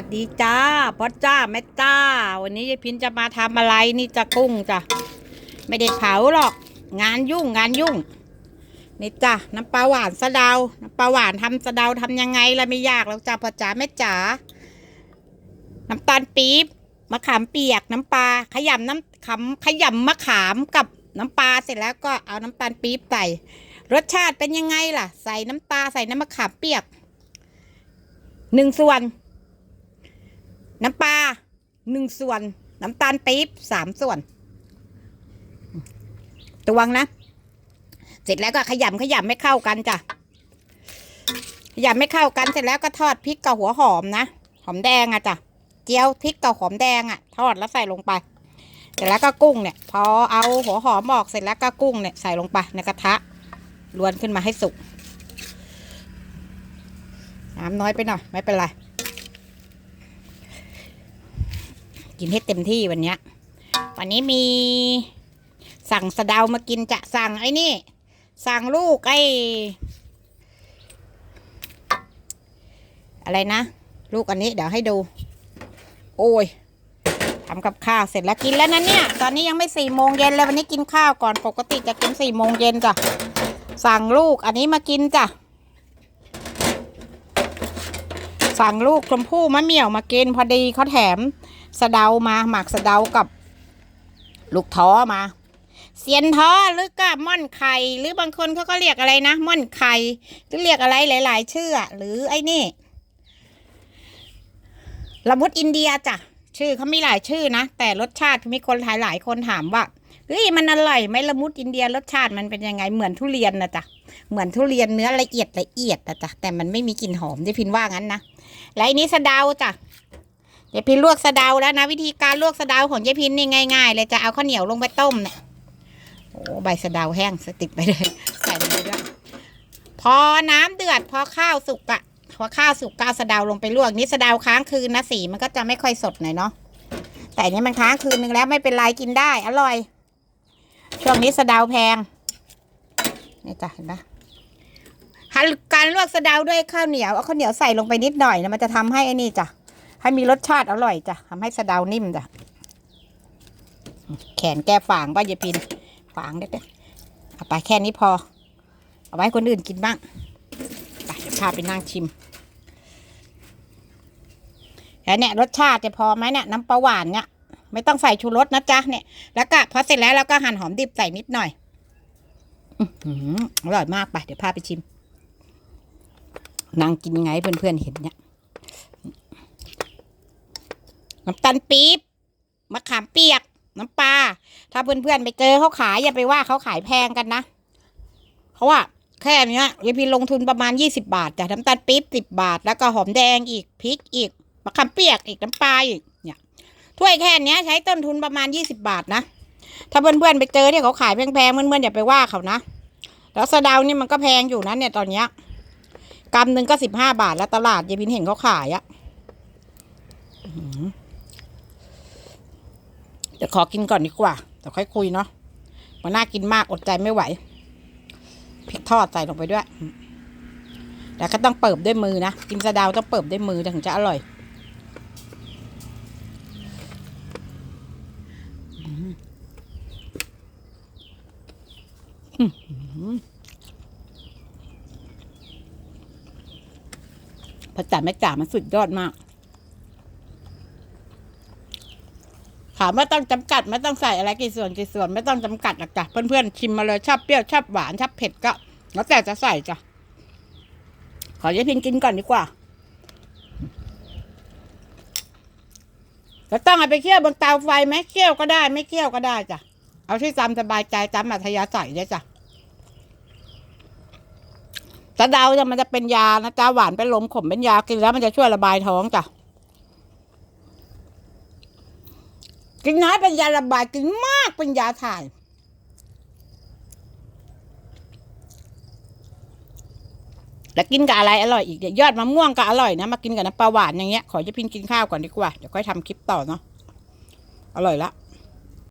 วัสดีจ้าพ่อจ้าแม่จ้า วันนี้ยายพินจะมาทำอะไรนี่จะกุ้งจ้ะไม่ได้เผาหรอก งานยุ่งงานยุ่งนี่จ้ะน้ำปลาหวานสะเดาน้ำปลาหวานทำสะเดาทำยังไงล่ะไม่ยากแล้วจ้าพ่อจ้าแม่จ๋าน้ำตาลปี๊บมะขามเปียกน้ำปลาขยำน้ำขำขยำมะขามกับน้ำปลาเสร็จแล้วก็เอาน้ำตาลปี๊บใส่รสชาติเป็นยังไงล่ะ ใส่น้ำตาใส่น้ำมะขามเปียกหนึ่งส่วน น้ำปลาหนึ่งส่วน น้ำตาลปี๊บสามส่วน ตวงนะ เสร็จแล้วก็ขยำขยำไม่เข้ากันจ้ะขยำไม่เข้ากันเสร็จแล้วก็ทอดพริกกับหัวหอมนะ หอมแดงอะจ้ะ เจียวพริกกับหอมแดงอะ ทอดแล้วใส่ลงไป เสร็จแล้วก็กุ้งเนี่ย พอเอาหัวหอมออกเสร็จแล้วก็กุ้งเนี่ยใส่ลงไปในกระทะล้วนขึ้นมาให้สุก น้ำน้อยไปหน่อยไม่เป็นไร กินให้เต็มที่วันเนี้ยวันนี้มีสั่งสะเดามากินจะสั่งไอ้นี่ สั่งลูกไอ้อะไรนะ ลูกอันนี้เดี๋ยวให้ดู โอ้ยทำกับข้าวเสร็จแล้วกินแล้วนะเนี่ย ตอนนี้ยังไม่สี่โมงเย็นเลยวันนี้กินข้าวก่อนปกติจะกินสี่โมงเย็นจ้ะสั่งลูกอันนี้มากินจ้ะ สั่งลูกชมพู่มะเหมี่ยวมากินพอดีเขาแถมสะเดามาหมักสะเดากับ ลูกท้อมา เสียนท้อหรือก็ม่อนไข่หรือบางคนเขาก็เรียกอะไรนะม่อนไข่หรือเรียกอะไรหลาย ๆ ชื่อหรือไอ้นี่ละมุดอินเดียจ้ะ ชื่อเขามีหลายชื่อนะ แต่รสชาติมีคนหลายหลายคนถามว่าเฮ้ยมันอร่อยไหมละมุดอินเดียรสชาติมันเป็นยังไงเหมือนทุเรียนนะจ๊ะเหมือนทุเรียนเนื้อละเอียดละเอียดนะจ๊ะแต่มันไม่มีกลิ่นหอมที่พินว่างั้นนะและอันนี้สะเดาจ้ะยายพินลวกสะเดาแล้วนะ วิธีการลวกสะเดาของยายพินนี่ง่ายๆเลยจะเอาข้าวเหนียวลงไปต้มเนี่ยโอ้ใบสะเดาแห้งสติดไปเลยใส่ลงไปด้วยพอน้ำเดือดพอข้าวสุกอะ พอข้าวสุกก็เอาสะเดาลงไปลวกนี่สะเดาค้างคืนนะสีมันก็จะไม่ค่อยสดหน่อยเนาะแต่นี้มันค้างคืนนึงแล้วไม่เป็นไรกินได้ อร่อย ช่วงนี้สะเดาแพงนี่จ้ะเห็นปะหันการลวกสะเดาด้วยข้าวเหนียวเอาข้าวเหนียวใส่ลงไปนิดหน่อยนะมันจะทำให้อ้นี่จ้ะให้มีรสชาติอร่อยจ้ะทำให้สะเดานิ่มจ้ะแขนแก้ฝางป้ายายพินฝางเด็ดๆเอาไปแค่นี้พอ เอาไว้คนอื่นกินบ้างไปพาไปนั่งชิม แล้วเนี่ยรสชาติจะพอไหมเนี่ยน้ำปลาหวานเนี่ยไม่ต้องใส่ชูรสนะจ๊ะเนี่ย แล้วก็พอเสร็จแล้วเราก็หั่นหอมดิบใส่นิดหน่อยอื้อร่อยมากไปเดี๋ยวพาไปชิมนั่งกินไงเพื่อนๆเห็นเนี่ยน้ำตาลปี๊บมะขามเปียก น้ำปลาถ้าเพื่อนๆไปเจอเขาขายอย่าไปว่าเขาขายแพงกันนะเพราะว่าแค่นี้ยยายพีลงทุนประมาณยี่สิบาทจ้ะน้ำตาลปี๊บสิบบาท แล้วก็หอมแดงอีกพริกอีก มะขามเปียกอีกน้ำปลาอีกเนี่ยถ้วยแค่นี้ใช้ต้นทุนประมาณยี่สิบาทนะ ถ้าเพื่อนๆไปเจอที่เขาขายแพงๆเพื่อนๆอย่าไปว่าเขานะแล้วสะเดานี่มันก็แพงอยู่นะเนี่ยตอนเนี้ยกำหนึ่งก็สิบห้าบาทแล้วตลาดยายพินเห็นเขาขายอะเดี๋ยวขอกินก่อนดีกว่าเดี๋ยวค่อยคุยเนาะมันน่ากินมากอดใจไม่ไหวพริกทอดใส่ลงไปด้วย แล้วก็ต้องเปิบด้วยมือนะ กินสะเดาวต้องเปิบด้วยมือถึงจะอร่อยอืมอื้อหือ พอจ่าแม่จ่ามันสุดยอดมากถามว่าต้องจำกัดไม่ต้องใส่อะไรกี่ส่วนกี่ส่วนไม่ต้องจำกัดหรอกจ้ะเพื่อนๆชิมมาเลยชอบเปรี้ยวชอบหวานชอบเผ็ดก็แล้วแต่จะใส่จ้ะขอยายพินกินก่อนดีกว่าแล้วต้องเอาไปเคี่ยวบนเตาไฟไหมเคี่ยวก็ได้ ไม่เคี่ยวก็ได้จ้ะเอาที่ตามสบายใจตามอัธยาศัยเลยจ้ะ ตะเดาจะมันจะเป็นยานะจ้าหวานเป็นลมขมเป็นยากินแล้วมันจะช่วยระบายท้องจ้ะกินน้อยเป็นยาระบายกินมากเป็นยาถ่ายแล้วกินกับอะไรอร่อยอีกเนี่ยยอดมะม่วงก็อร่อยนะมากินกับน้ำปลาหวานอย่างเงี้ยขอจะพินกินข้าวก่อนดีกว่าเดี๋ยวค่อยทำคลิปต่อเนาะอร่อยละ